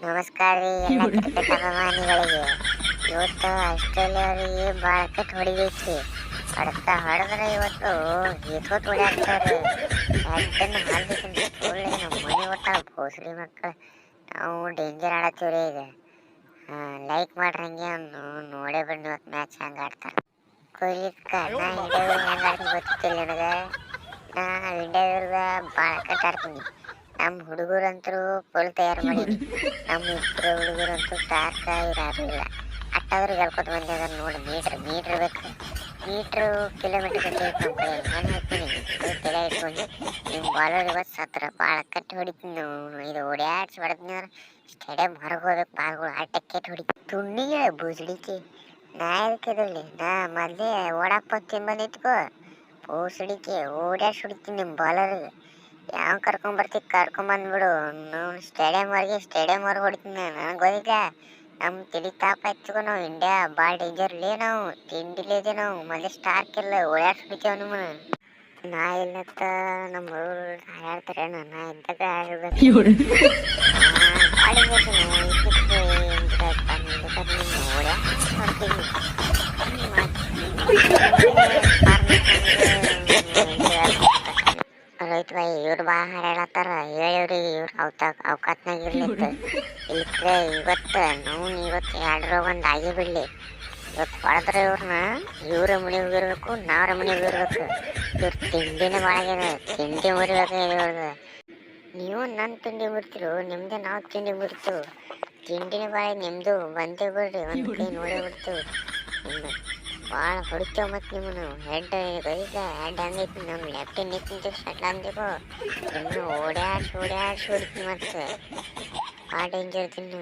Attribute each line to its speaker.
Speaker 1: ನಮಸ್ಕಾರ ರೀ ಎಲ್ಲ ಕ್ರಿಕೆಟ್ ಅಭಿಮಾನಿಗಳಿಗೆ. ಇವತ್ತು ಆಸ್ಟ್ರೇಲಿಯಾ ಅವರಿಗೆ ಭಾಳ ಕಟ್ ಹೊಡಿಬೇಕು ಹೊಡ್ತಾ ಹೊಡೆದ್ರೆ ಇವತ್ತು ಗೀತ್ಕೊತ್ ಹೊಡ್ಯಾಕ್ತಾರೆ ಯಾಕಂದ್ರೆ ಹಾಲ್ಬೇಕಂದ್ರೆ ಫುಲ್ ನಮ್ಮ ಮನೆ ಒಟ್ಟ ಭೋಸ್ರಿ ಮಕ್ಕಳು ನಾವು ಡೇಂಜರ್ ಆಡತ್ತೀವ್ರಿ ಈಗ. ಲೈಕ್ ಮಾಡ್ರಿ ಹಂಗೆ ಅವ್ನು ನೋಡೇ ಬಂದು ಇವತ್ತು ಮ್ಯಾಚ್ ಹಂಗೆ ಆಡ್ತಾರೆ. ಕೊಹ್ಲಿಕ್ಕ ನಾ ಇಂಡಿಯಾ ಹೆಂಗೆ ಆಡ್ತೀನಿ ಗೊತ್ತಿಲ್ಲ ನನಗೆ. ನಾ ಇಂಡಿಯಾ ಭಾಳ ಕಟ್ ಆಡ್ತೀನಿ. ನಮ್ಮ ಹುಡುಗರಂತರೂ ಫುಲ್ ತಯಾರು ಮಾಡಿ ನಮ್ ಇಬ್ಬರು ಹುಡುಗರಂತೂ ಸ್ಟಾರ್ಕ ಇರಲಿಲ್ಲ ಅಟ್ಟಾದ್ರೂ ಗೆಲ್ಕೊತ ಅದನ್ನ ನೋಡಿ, ಮೀಟರ್, ಮೀಟ್ರ್ ಬೇಕು. ಮೀಟ್ರು ಕಿಲೋಮೀಟರ್ ಗಂಟೆ ಕೆಳ ನಾನು ತಲೆ ಇಟ್ಕೊಂಡು ನಿಮ್ಮ ಬಾಲರ್ ಸತ್ರ ಭಾಳ ಕಟ್ಟಿ ಹೊಡಿತೀನಿ ನಾವು ಇದು ಓಡ್ಯಾಡ್ಸಿ ಹೊಡೆದ್ನಿ ಅಂದ್ರೆ ಸ್ಟೇಡಿಯಂ ಹೊರಗೆ ಹೋಗ್ಬೇಕು ಆ ಹೊಡಿ. ತುಂಡಿಗೆ ಬುಜಡಿಕೆ ನಾ ಇದಕ್ಕೆ ನಾ ಮೊದಲೇ ಓಡಾಪ ತಿಂಬಂದಿತ್ಕೋ ಪೋಸಡಿಕೆ ಓಡ್ಯಾಡ್ಸ್ ಹೊಡಿತೀನಿ ನಿಮ್ಮ ಬಾಲರ್ಗೆ. ಯಾವ ಕರ್ಕೊಂಬರ್ತಿ ಕರ್ಕೊಂಬಂದ್ಬಿಡು ನಾವು ಸ್ಟೇಡಿಯಂವರೆಗೆ ಸ್ಟೇಡಿಯಂವರೆಗೆ ಹೊಡಿತೀನಿ ನನಗೆ ಗೊತ್ತಿಲ್ಲ. ನಮ್ಮ ತಿಳಿ ತಾಪ ಹಚ್ಕೊ ನಾವು ಇಂಡಿಯಾ ಭಾಳ ಡೇಂಜರ್ಲೇ ನಾವು. ತಿಂಡಿಲೇದೆ ನಾವು. ಮೊದಲೇ ಸ್ಟಾರ್ಕ್ ಇಲ್ಲ ಓಡಾಡ್ಸಿ ಹೊಡಿತೇವೆ ನಿಮ್ಮನ್ನ. ನಾ ಇಲ್ಲತ್ತ ನಮ್ಮ ಹಾಡ್ತಾರೆ ನಾ ಇದ್ದಾಗ ಆಡ್ಬೇಕು ಹೇಳಿವ್ರಿ, ಇವ್ರು ಅವತ ಅವಕಾತ್ನಾಗ ಇರ್ಲಿತ್ತು. ಇಲ್ಲಿಕ್ರೆ ಇವತ್ತು ನಾವು ಇವತ್ತು ಎರಡರ ಒಂದು ಆಗಿ ಬಿಡಲಿ ಇವತ್ತು ಹೊಡೆದ್ರೆ ಇವ್ರನ್ನ ಇವರ ಮನೆಗೆ ಹೋಗಿರ್ಬೇಕು, ನಾವ್ರ ಮನೆಗೆ ಹೋಗಿರ್ಬೇಕು. ಇವ್ರ ತಿಂಡಿನ ಬಾಳಾಗಿದೆ ತಿಂಡಿ ಮುರಿಬೇಕು ಇವ್ರದ್ದು ನೀವು ನನ್ನ ತಿಂಡಿ ಮುರಿತಿರು, ನಿಮ್ದೆ ನಾವು ತಿಂಡಿ ಮುರಿತು ತಿಂಡಿನ ಬಾಳೆ ನಿಮ್ಮದು ಬಂದೇ ಬಿಡ್ರಿ, ಒಂದು ಕೈ ನೋಡೇ ಬಿಡ್ತು ಭಾಳ ಹೊಡಿತೇವೆ ಮತ್ತು ನಿಮ್ಮನ್ನು ಹೆಡ್ ಬೈದ ಹೆಡ್ ಹಂಗೈತಿ ನಮ್ಮ ಲೆಫ್ಟ್ ನಿಂತಿದ್ದು ಸಟ್ಲ ಅಂದಿಗೋ ಇನ್ನು ಓಡ್ಯಾಡ್ಸಿ ಓಡ್ಯಾಡ್ಸಿ ಹೊಡಿತೀನಿ ಮತ್ತೆ ಭಾಳ ಡೇಂಜರ್ ತಿನ್ನು